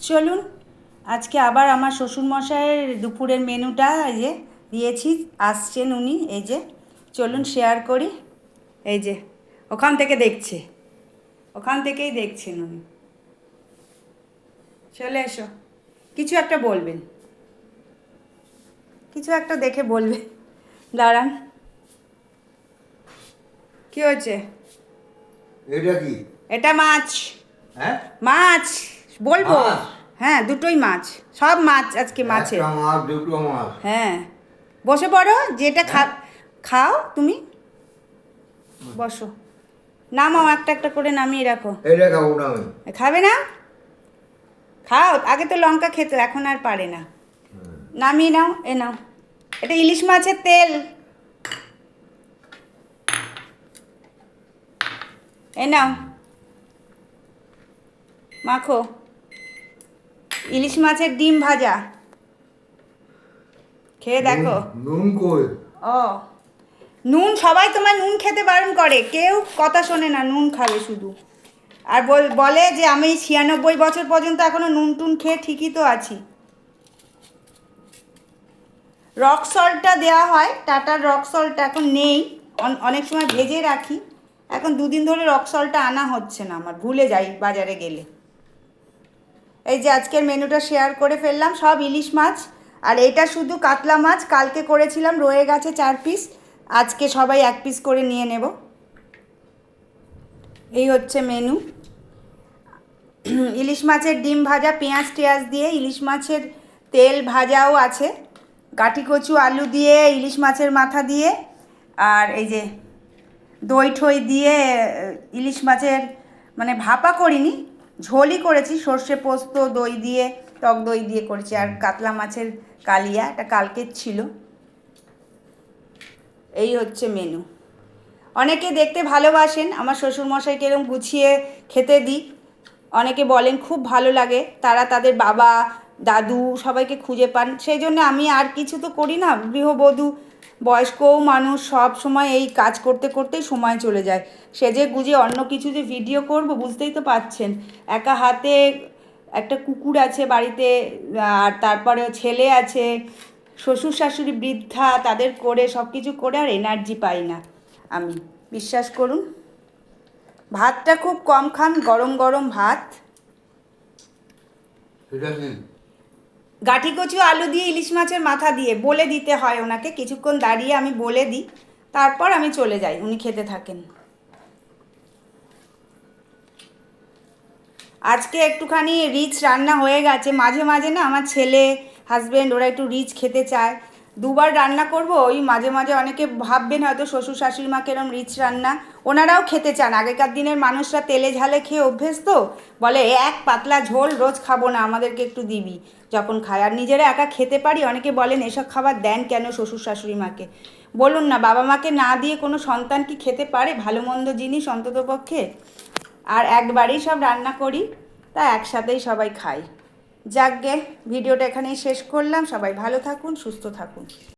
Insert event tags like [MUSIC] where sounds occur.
চলুন আজকে আবার আমার শ্বশুরমশাইয়ের দুপুরের মেনুটা এই যে দিয়েছি আসছেন উনি এই যে। চলুন শেয়ার করি। এই যে ওখান থেকে দেখছে। ওখান থেকেই দেখছেন উনি। চলে এসো। কিছু একটা বলবেন। কিছু একটা দেখে বলবেন। দাঁড়ান। কি হয়েছে? এটা কি? এটা মাছ। হ্যাঁ? মাছ। বলব? হ্যাঁ দুটোই মাছ। সব মাছ আজকে মাছে। হ্যাঁ। বসে পড়ো যেটা খা খাও তুমি। বসো। নামাও একটা একটা করে নামিয়ে রাখো। খাব না আমি। খাবে না? খাও। আগে তো লঙ্কা খেতে এখন আর পারে না। নামিয়ে নাও এ নাও। এটা ইলিশ মাছের তেল। এ নাও। মাখো। ইলিশ মাছের ডিম ভাজা। খেয়ে দেখো। নুন- কই? ও। নুন সবাই তোমার নুন খেতে বারণ করে। কেউ কথা শোনে না নুন খাবে শুধু। আর বল- যে আমি ছিয়ানব্বই বছর পর্যন্ত এখনও নুন টুন খেয়ে ঠিকই তো আছি। রক সল্টটা দেওয়া হয় টাটার রক সল্টটা এখন নেই। অন- অনেক সময় ভেজে রাখি। এখন দুদিন ধরে রক সল্টটা আনা হচ্ছে না আমার ভুলে যাই বাজারে গেলে। এই যে আজকের মেনুটা শেয়ার করে ফেললাম, সব ইলিশ মাছ। আর এটা শুধু কাতলা মাছ, কালকে করেছিলাম, রয়ে গেছে চার পিস আজকে সবাই এক পিস করে নিয়ে নেব। এই হচ্ছে মেনু [CLEARS THROAT] ইলিশ মাছের ডিম ভাজা, পেঁয়াজ টেয়াজ দিয়ে ইলিশ মাছের তেল ভাজাও আছে। গাঠি কচু, আলু দিয়ে, ইলিশ মাছের মাথা দিয়ে। আর এই যে দই ঠই দিয়ে, ইলিশ মাছের মানে ভাপা করিনি ঝোলই করেছি সর্ষে পোস্ত দই দিয়ে টক দই দিয়ে করেছি। আর কাতলা মাছের কালিয়া এটা কালকে ছিল। এই হচ্ছে মেনু অনেকে দেখতে ভালোবাসেন আমার শ্বশুরমশাইকে এরকম গুছিয়ে খেতে দিই অনেকে বলেন খুব ভালো লাগে। তারা তাদের বাবা দাদু সবাইকে খুঁজে পান। সেই জন্য আমি আর কিছু তো করি না। গৃহবধূ বয়স্কও মানুষ সব সময় এই কাজ করতে করতেই সময় চলে যায়। সেজে গুজে অন্য কিছু যে ভিডিও করব বুঝতেই তো পাচ্ছেন একা হাতে একটা কুকুর আছে বাড়িতে, আর তারপরে ছেলে আছে, শ্বশুর শাশুড়ি বৃদ্ধা, তাদের করে সব কিছু করে আর এনার্জি পাই না আমি। বিশ্বাস করুন, ভাতটা খুব কম খান, গরম গরম ভাত। গাঠি কচু আলু দিয়ে ইলিশ মাছের মাথা দিয়ে বলে দিতে হয় ওনাকে, কিছুক্ষণ দাঁড়িয়ে আমি বলে দিই, তারপর আমি চলে যাই, উনি খেতে থাকেন। আজকে একটুখানি রিচ রান্না হয়ে গেছে, মাঝে মাঝে না আমার ছেলে হাজব্যান্ড ওরা একটু রিচ খেতে চায় দুবার রান্না করব, ওই মাঝে মাঝে অনেকে ভাববেন হয়তো শ্বশুর শাশুড়ি মা কেরম রিচ রান্না। ওনারাও খেতে চান। আগেকার দিনের মানুষরা তেলে ঝালে খেয়ে অভ্যেস তো বলে, এক পাতলা ঝোল রোজ খাব না, আমাদেরকে একটু দিবি। যখন খায়। আর নিজেরা একা খেতে পারি, অনেকে বলেন, এসব খাবার দেন কেন শ্বশুর শাশুড়ি মাকে? বলুন না, বাবা মাকে না দিয়ে কোনো সন্তান কি খেতে পারে? ভালো মন্দ জিনিস অন্ততপক্ষে। আর একবারেই সব রান্না করি, তা একসাথেই সবাই খাই যাকগে ভিডিওটা এখানেই শেষ করলাম। সবাই ভালো থাকুন সুস্থ থাকুন।